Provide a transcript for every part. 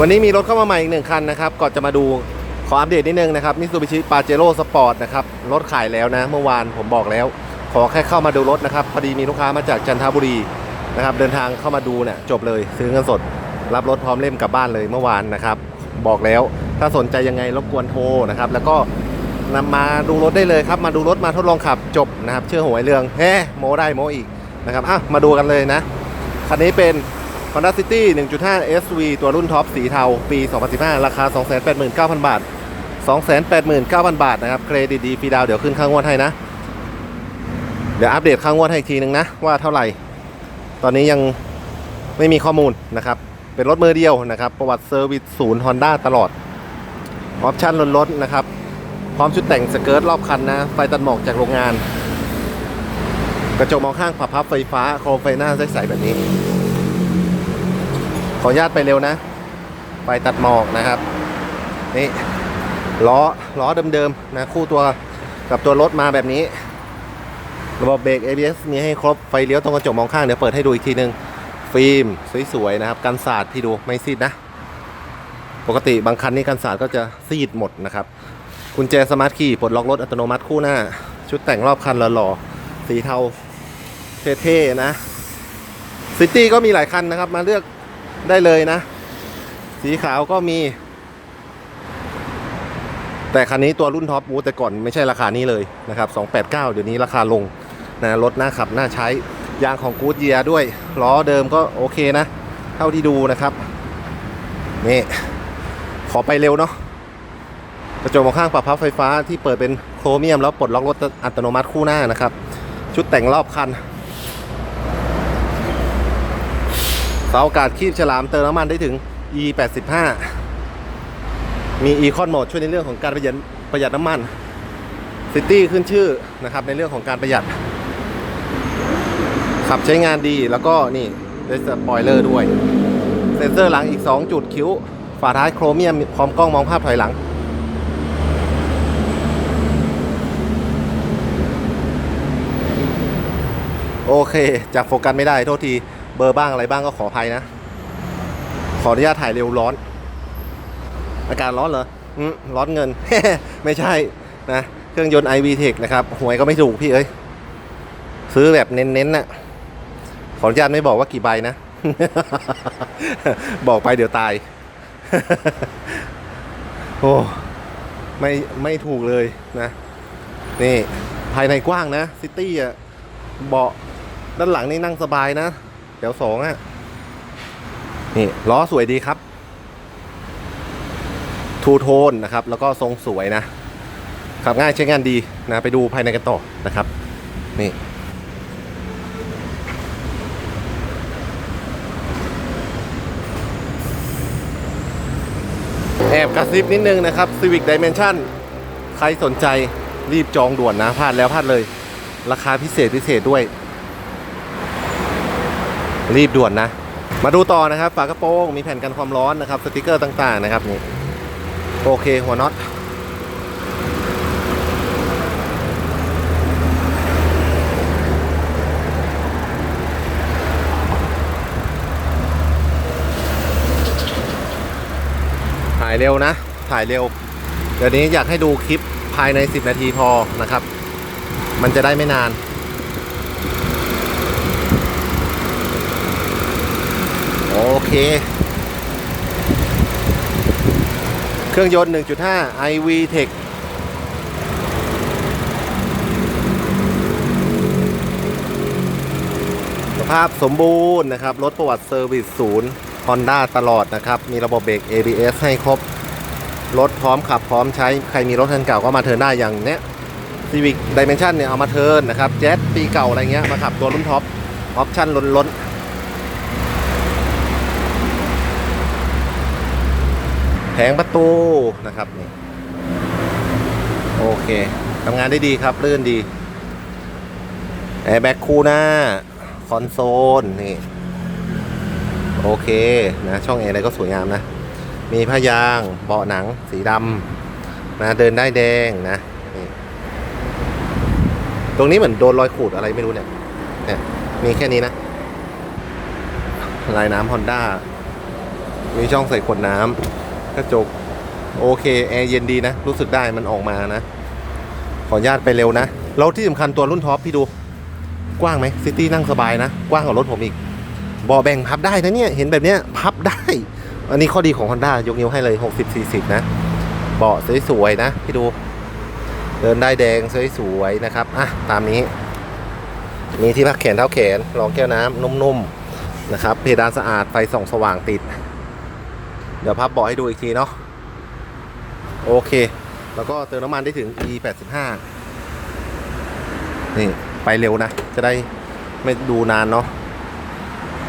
วันนี้มีรถเข้ามาใหม่อีกหนึ่งคันนะครับ ก่อนจะมาดูขออัปเดตนิดนึงนะครับมิ t ูบิชิปาเจโร่สปอร์ตนะครับ รถขายแล้วนะ เมื่อวานผมบอกแล้ว ขอแค่เข้ามาดูรถนะครับ พอดีมีลูกค้ามาจากจันทบุรีนะครับ เดินทางเข้ามาดูเนี่ยจบเลยซื้อเงินสด รับรถพร้อมเล่มกลับบ้านเลยเมื่อวานนะครับ บอกแล้วถ้าสนใจยังไงรบกวนโทรนะครับ แล้วก็นำมาดูรถได้เลยครับ มาดูรถมาทดลองขับจบนะครับ เชื่อหวยเรืองแฮ่โมได้โมอีกนะครับอะมาดูกันเลยนะคันนี้เป็น Honda City 1.5 SV ตัวรุ่นท็อปสีเทา ปี 2015 ราคา 289,000 บาท 289,000 บาทนะครับ เครดิตดีฟรีดาวเดี๋ยวขึ้นค่างวดให้นะ เดี๋ยวอัปเดตค่างวดให้อีกทีนึงนะ ว่าเท่าไหร่ ตอนนี้ยังไม่มีข้อมูลนะครับ เป็นรถมือเดียวนะครับ ประวัติเซอร์วิสศูนย์ Honda ตลอด ออปชั่นล้นๆนะครับ พร้อมชุดแต่งสเกิร์ตรอบคันนะ ไฟตัดหมอกจากโรงงาน กระจกมองข้างปรับพับไฟฟ้า โครมไฟหน้าใสๆแบบนี้ ขออนุญาตไปเร็วนะ ไปตัดหมอกนะครับ นี่ล้อล้อเดิมๆนะคู่ตัวกับตัวรถมาแบบนี้ ระบบเบรก ABS มีให้ครบไฟเลี้ยวตรงกระจกมองข้างเดี๋ยวเปิดให้ดูอีกทีนึง ฟิล์มสวยๆนะครับกันสาดพี่ดูไม่ซีดนะ ปกติบางคันนี่กันสาดก็จะซีดหมดนะครับกุญแจสมาร์ทคีย์ปลดล็อกรถอัตโนมัติคู่หน้า ชุดแต่งรอบคันหล่อๆสีเทาเท่ๆนะซิตี้ก็มีหลายคันนะครับ มาเลือก ได้เลยนะ สีขาวก็มี แต่คันนี้ตัวรุ่นท็อปวูแต่ก่อนไม่ใช่ราคานี้เลยนะครับ289 เดี๋ยวนี้ราคาลงนะรถหน้าขับหน้าใช้ยางของกูดเยียด้วยล้อเดิมก็โอเคนะ เท่าที่ดูนะครับ นี่ ขอไปเร็วเนาะกระจกมองข้างปรับพับไฟฟ้าที่เปิดเป็นโครเมียมแล้วปลดล็อกรถอัตโนมัติคู่หน้านะครับ ชุดแต่งรอบคัน เสาอากาศคีบฉลามเติมน้ำมันได้ถึง E 85มี Econ Mode ช่วยในเรื่องของการประหยัดประหยัดน้ำมัน City ขึ้นชื่อนะครับในเรื่องของการประหยัด ขับใช้งานดีแล้วก็นี่ได้สปอยเลอร์ด้วย เซ็นเซอร์หลังอีก 2 จุดคิ้ว ฝาท้ายโครเมียมพร้อมกล้องมองภาพถอยหลัง โอเคจับโฟกัสไม่ได้โทษที เบอร์บ้างอะไรบ้างก็ขออภัยนะ ขออนุญาตถ่ายเร็วร้อน อากาศร้อนเหรออืมร้อนเงิน ไม่ใช่นะเครื่องยนต์ iV Tech นะครับหวยก็ไม่ถูกพี่เอ้ย ซื้อแบบเน้นๆน่ะขออนุญาตไม่บอกว่ากี่ใบนะ บอกไปเดี๋ยวตาย โอ้ไม่ไม่ถูกเลยนะ นี่ ภายในกว้างนะ ซิตี้อะเบาะด้านหลังนี่นั่งสบายนะ แถวสองอะ นี่ล้อสวยดีครับ ทูโทนนะครับ แล้วก็ทรงสวยนะ ขับง่ายใช้งานดีนะ ไปดูภายในกันต่อนะครับ นี่แอบกระซิบนิดนึงนะครับ Civic Dimension ใครสนใจรีบจองด่วนนะพลาดแล้วพลาดเลย ราคาพิเศษพิเศษด้วย รีบด่วนนะ มาดูต่อนะครับ ฝากระโปรงมีแผ่นกันความร้อนนะครับสติกเกอร์ต่างๆนะครับนี่โอเคหัวน็อตถ่ายเร็วนะ ถ่ายเร็ว เดี๋ยวนี้อยากให้ดูคลิปภายใน 10 นาทีพอนะครับ มันจะได้ไม่นาน โอ เค เครื่องยนต์ 1.5 iV Tech สภาพสมบูรณ์นะครับ รถประวัติเซอร์วิสศูนย์ Honda ตลอดนะครับ มีระบบเบรก ABS ให้ครบ รถพร้อมขับพร้อมใช้ ใครมีรถคันเก่าก็มาเทิร์นได้อย่างเนี้ย Civic Dimension เนี่ยเอามาเทิร์นนะครับเจ็ตปีเก่าอะไรเงี้ยมาขับตัวรุ่นท็อป ออปชั่นล้นๆ ผงประตูนะครับนี่โอเคทำงานได้ดีครับ ลื่นดีแอร์แบ็กคู่หน้า คอนโซลนี่โอเคนะ ช่องแอร์อะไรก็สวยงามนะ มีผ้ายางเบาะหนังสีดำนะเดินได้แดงนะนี่ตรงนี้เหมือนโดนรอยขูดอะไรไม่รู้เนี่ย เนี่ย มีแค่นี้นะ ลายน้ำฮอนด้า มีช่องใส่ขวดน้ำ กระจก โอเค แอร์เย็นดีนะ รู้สึกได้มันออกมานะ ขออนุญาตไปเร็วนะ แล้วที่สำคัญตัวรุ่นท็อปพี่ดู กว้างไหมซิตี้นั่งสบายนะ กว้างกว่ารถผมอีกเบาะแบ่งพับได้นะเนี่ย เห็นแบบเนี้ยพับได้ อันนี้ข้อดีของ Honda ยกนิ้วให้เลย 60 40 นะเบาะสวยๆนะพี่ดู เดินได้แดงสวยๆนะครับอะตามนี้ มีที่พักแขนเท้าแขนรองแก้วน้ำนุ่มๆนะครับเพดานสะอาดไฟส่องสว่างติด เดี๋ยวพับเบาะให้ดูอีกทีเนาะโอเค แล้วก็เติมน้ำมันได้ถึง E 85นี่ไปเร็วนะ จะได้ไม่ดูนานเนาะ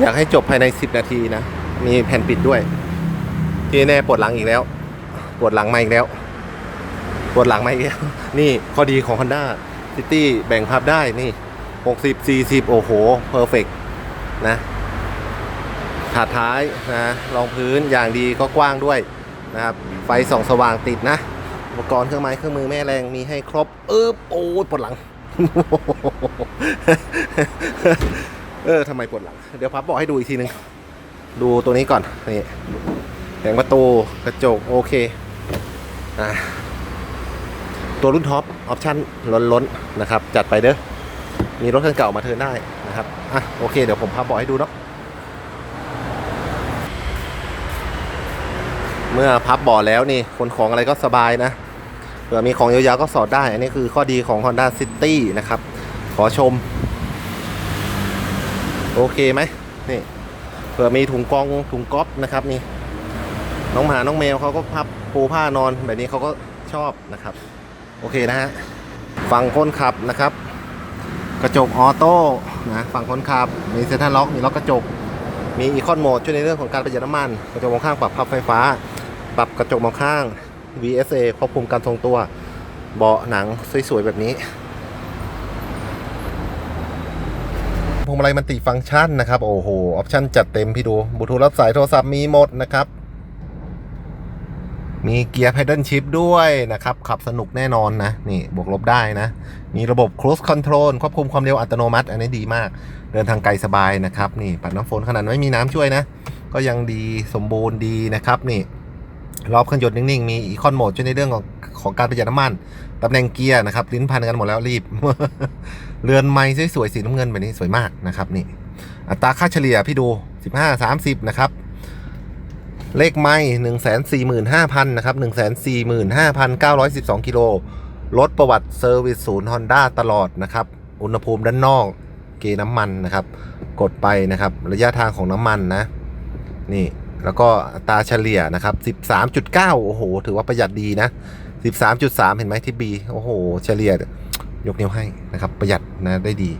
อยากให้จบภายใน 10 นาทีนะ มีแผ่นปิดด้วยที่แน่ปวดหลังอีกแล้ว ปวดหลังมาอีกแล้ว ปวดหลังมาอีกแล้ว นี่ข้อดีของ Honda City แบ่งพับได้นี่ 60 40 โอ้โหเพอร์เฟกนะ ถาดท้ายนะรองพื้นอย่างดีก็กว้างด้วยนะครับไฟส่องสว่างติดนะ อุปกรณ์เครื่องไม้เครื่องมือแม่แรงมีให้ครบเออโอ้ปวดหลังเออทำไมปวดหลัง เดี๋ยวพับบอกให้ดูอีกทีนึง ดูตัวนี้ก่อนนี่แผงประตูกระจกโอเคอะตัวรุ่นท็อปออปชั่นล้นๆนะครับ จัดไปเด้อมีรถคันเก่ามาเทินได้นะครับอะโอเค เดี๋ยวผมพับบอกให้ดูเนาะ เมื่อพับเบ่อแล้วนี่ขนของอะไรก็สบายนะเผื่อมีของยาวๆก็สอดได้ อันนี้คือข้อดีของ Honda City นะครับ ขอชม โอเคไหมนี่เผื่อมีถุงกองถุงก๊อปนะครับนี่ น้องหมาน้องแมวเขาก็พับปูผ้านอนแบบนี้เขาก็ชอบนะครับ โอเคนะฮะฝั่งคนขับนะครับ กระจกออโต้นะฝั่งคนขับ มีเซ็นทรัลล็อกมีล็อกกระจกมีอีคอนโหมดช่วยในเรื่องของการประหยัดน้ำมัน กระจกมองข้างปรับพับไฟฟ้า ปรับกระจกมองข้าง VSA ควบคุมการทรงตัว เบาะหนังสวยๆ แบบนี้พวงมาลัยมันติฟังก์ชันนะครับ โอ้โห ออปชั่นจัดเต็มพี่ดูบลูทูธรับสายโทรศัพท์มีหมดนะครับ มีเกียร์ Pedal Shift ด้วยนะครับ ขับสนุกแน่นอนนะ นี่บวกลบได้นะ มีระบบ Cruise Control ควบคุมความเร็วอัตโนมัติ อันนี้ดีมาก เดินทางไกลสบายนะครับ นี่ปัดน้ำฝนขนาดไม่มีน้ำช่วยนะ ก็ยังดีสมบูรณ์ดีนะครับนี่ รอบเครื่องยนต์นิ่งๆ มีอีคอนโหมดช่วยในเรื่องของของการประหยัดน้ำมัน ตำแหน่งเกียร์นะครับ ลิ้นพันกันหมดแล้วรีบ เรือนไม้สวยๆสีน้ำเงินแบบนี้สวยมากนะครับนี่ อัตราค่าเฉลี่ยพี่ดู 15 30 นะครับ เลขไม่หนึ่งแสนสี่หมื่นห้าพันนะครับหนึ่งแสนสี่หมื่นห้าพันเก้าร้อยสิบสองกิโลรถประวัติเซอร์วิสศูนย์ฮอนด้าตลอดนะครับ อุณหภูมิด้านนอก เกน้ำมันนะครับ กดไปนะครับ ระยะทางของน้ำมันนะ นี่ แล้วก็ตาเฉลี่ยนะครับ 13.9 โอ้โห ถือว่าประหยัดดีนะ 13.3 เห็นไหมที่บีโอ้โห เฉลี่ยยกนิ้วให้นะครับ ประหยัดนะได้ดี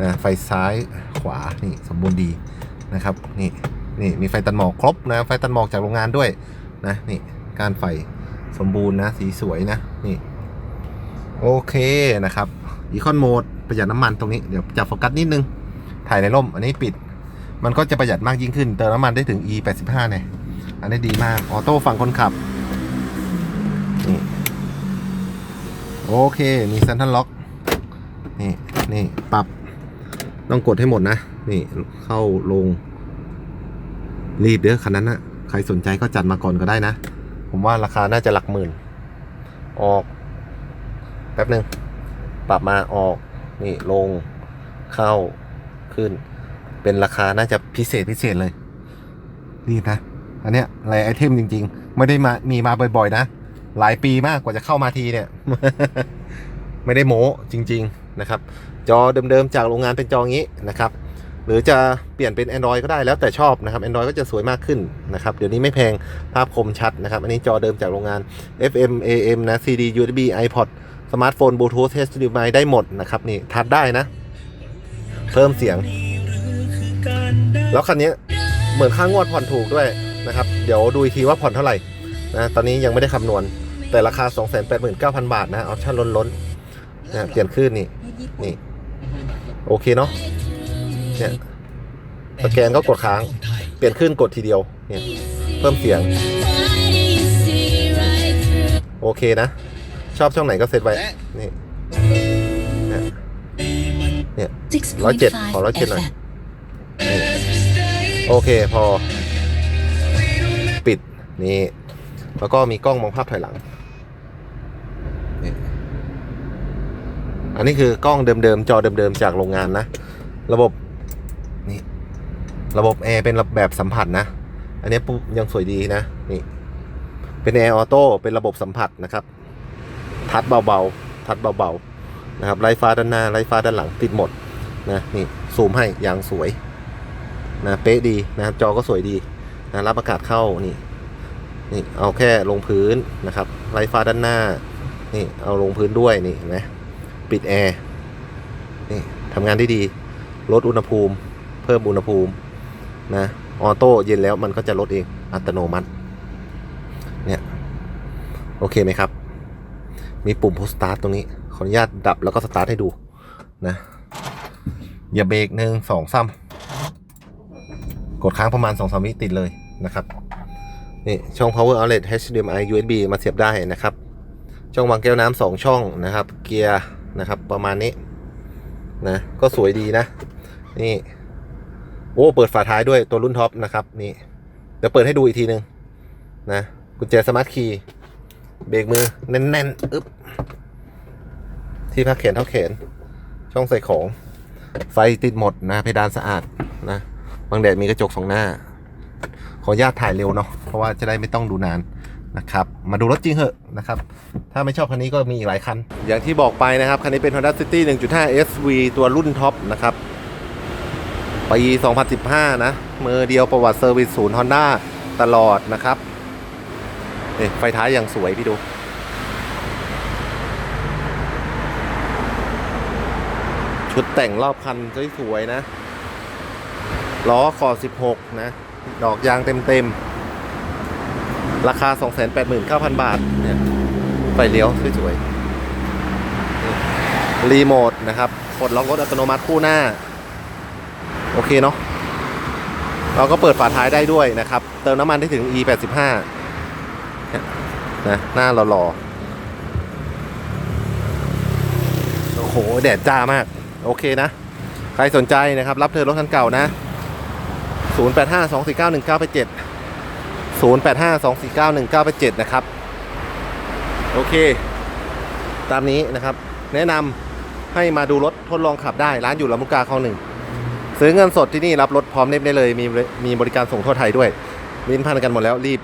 นะไฟซ้ายขวานี่สมบูรณ์ดีนะครับนี่นี่มีไฟตัดหมอกครบนะไฟตัดหมอกจากโรงงานด้วยนะนี่การไฟสมบูรณ์นะสีสวยนะนี่โอเคนะครับอีคอนโหมดประหยัดน้ำมันตรงนี้เดี๋ยวจับโฟกัสนิดนึง ถ่ายในร่ม อันนี้ปิด มันก็จะประหยัดมากยิ่งขึ้น เติมน้ำมันได้ถึง e 8 5เนี่ย อันนี้ดีมาก ออโต้ฝั่งคนขับ นี่ โอเค มีเซนทันล็อก นี่ นี่ ปรับ ต้องกดให้หมดนะ นี่ เข้าลง รีบเด้อคันนั้นนะใครสนใจก็จัดมาก่อนก็ได้นะ ผมว่าราคาน่าจะหลักหมื่น ออก แป๊บหนึ่ง ปรับมาออก นี่ ลง เข้า ขึ้น เป็นราคาน่าจะพิเศษพิเศษเลยรีบนะ อันเนี้ยหลายไอเทมจริง ๆ ไม่ได้มามีมาบ่อยๆนะ หลายปีมากกว่าจะเข้ามาทีเนี่ย ไม่ได้โม้จริง ๆนะครับ จอเดิมๆจากโรงงานเป็นจองี้นะครับ หรือจะเปลี่ยนเป็น Android ก็ได้แล้วแต่ชอบนะครับ Android ก็จะสวยมากขึ้นนะครับ เดี๋ยวนี้ไม่แพงภาพคมชัดนะครับ อันนี้จอเดิมจากโรงงาน FM AM นะ CD USB iPod สมาร์ทโฟน Bluetooth HDMI ได้หมดนะครับนี่ทัดได้นะ เพิ่มเสียง แล้วคันนี้เหมือนค่างวดผ่อนถูกด้วยนะครับ เดี๋ยวดูอีกทีว่าผ่อนเท่าไหร่นะตอนนี้ยังไม่ได้คำนวณ แต่ราคา 289,000 บาทนะออปชั่นล้นๆนะเปลี่ยนขึ้นนี่นี่ โอเคเนาะเนี่ยสแกนก็กดค้าง เปลี่ยนขึ้นกดทีเดียวเนี่ยเพิ่มเสียง โอเคนะ ชอบช่องไหนก็เซตไว้ นี่ เนี่ยร้อยเจ็ดขอร้อยเจ็ดหน่อย โอเคพอนี่แล้วก็มีกล้องมองภาพถอยหลังนี่อันนี้คือกล้องเดิมๆจอเดิมๆจากโรงงานนะ ระบบนี่ระบบแอร์เป็นระแบบสัมผัสนะ อันนี้ปุ๊บยังสวยดีนะนี่ เป็นแอร์ออโต้เป็นระบบสัมผัสนะครับ ทัดเบาๆทัดเบาๆนะครับไร้ฟ้าด้านหน้าไร้ฟ้าด้านหลังติดหมดนะนี่ซูมให้อย่างสวย นะเป๊ะดีนะครับจอก็สวยดีนะรับอากาศเข้านี่นี่เอาแค่ลงพื้นนะครับไร้ฟ้าด้านหน้านี่เอาลงพื้นด้วยนี่เห็นไหมปิดแอร์นี่ทำงานได้ดีลดอุณหภูมิ เพิ่มอุณหภูมินะออโต้เย็นแล้วมันก็จะลดเองอัตโนมัติเนี่ยโอเคไหมครับ มีปุ่ม push start ตรงนี้ ขออนุญาตดับแล้วก็สตาร์ทให้ดูนะอย่าเบรกหนึ่งสองซ้ำ ดค้างประมาณ2อสวิติดเลยนะครับนี่ช่อง power outlet HDMI USB มาเสียบได้นะครับ ช่องวางแก้วน้ำสองช่องนะครับ เกียร์นะครับประมาณนี้นะก็สวยดีนะ นี่โอ้เปิดฝาท้ายด้วยตัวรุ่นท็อปนะครับนี่เดี๋ยวเปิดให้ดูอีกทีหนึ่งนะกุญแจสมาร์ทคีย์เบรกมือแน่นๆอึ๊บที่พักแขนเท่าแขนช่องใส่ของ ไฟติดหมดนะเพดานสะอาดนะ บางแดดมีกระจกสองหน้า ขออนุญาตถ่ายเร็วเนาะเพราะว่าจะได้ไม่ต้องดูนานนะครับมาดูรถจริงเหอะนะครับ ถ้าไม่ชอบคันนี้ก็มีอีกหลายคัน อย่างที่บอกไปนะครับ คันนี้เป็น Honda City 1.5 SV ตัวรุ่นท็อปนะครับปี 2015 นะ มือเดียวประวัติเซอร์วิสศูนย์ Honda ตลอดนะครับนี่ไฟท้ายอย่างสวยพี่ดู ชุดแต่งรอบคันสวยๆนะ ล้อคอ16 นะ ดอกยางเต็มๆ ราคา 289,000 บาท เนี่ย ไฟเลี้ยวสวยๆ รีโมทนะครับปลดล็อกรถอัตโนมัติคู่หน้า โอเคเนาะเราก็เปิดฝาท้ายได้ด้วยนะครับ เติมน้ำมันได้ถึง E85 นะหน้าหล่อๆโอ้โห แดดจ้ามาก โอเคนะ ใครสนใจนะครับ รับเธอรถคันเก่านะ 085 249 1987 085 249 1987 นะครับ โอเค ตามนี้นะครับ แนะนำให้มาดูรถทดลองขับได้ ร้านอยู่ลำลูกกาคลองหนึ่ง ซื้อเงินสดที่นี่รับรถพร้อมเน็บได้เลย มีมีบริการส่งทั่วไทยด้วยลิ้นพันกันหมดแล้วรีบ